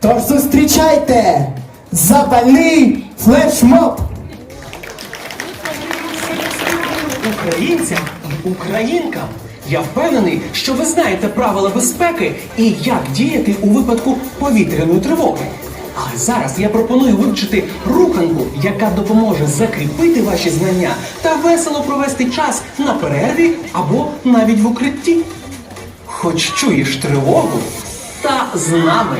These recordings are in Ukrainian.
Тож зустрічайте запальний флешмоб! Українцям, українкам, я впевнений, що ви знаєте правила безпеки і як діяти у випадку повітряної тривоги. А зараз я пропоную вивчити руханку, яка допоможе закріпити ваші знання та весело провести час на перерві або навіть в укритті. Хоч чуєш тривогу, та з нами.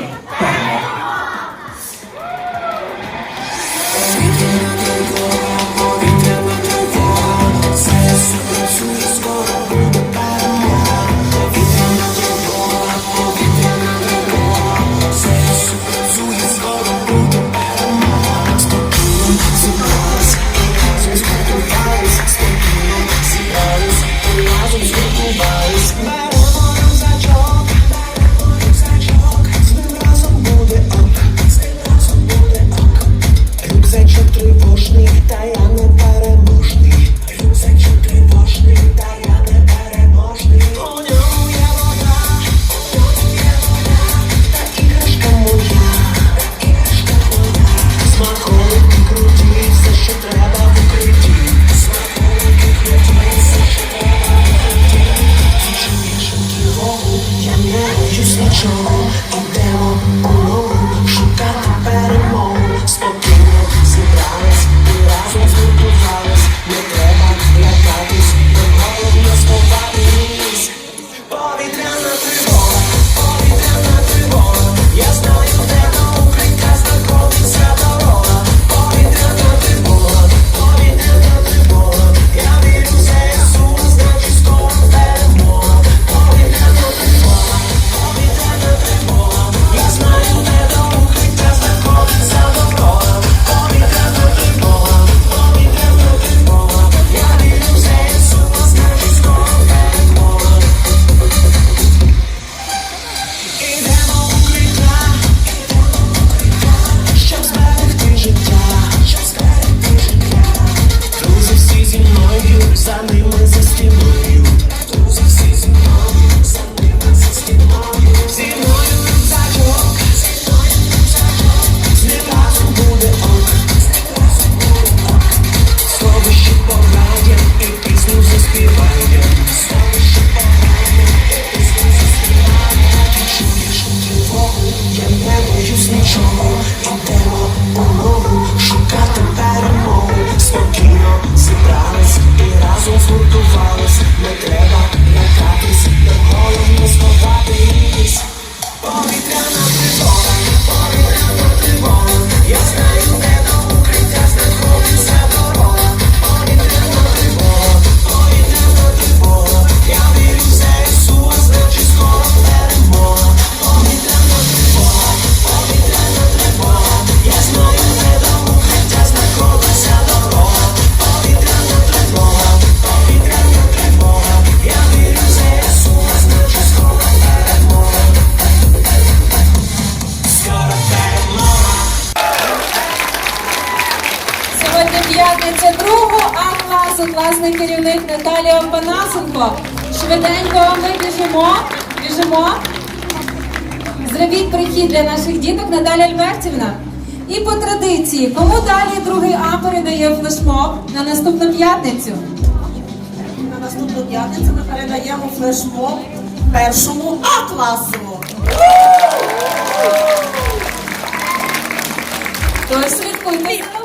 п'ятниця другого А класу, класний керівник Наталія Панасенко. Швиденько ми біжимо, біжимо. Зробіть прихід для наших діток Наталя Альбертівна. І по традиції, кому далі другий А передає флешмоб на наступну п'ятницю? На наступну п'ятницю ми передаємо флешмоб першому А класу. Тож слідкуйте.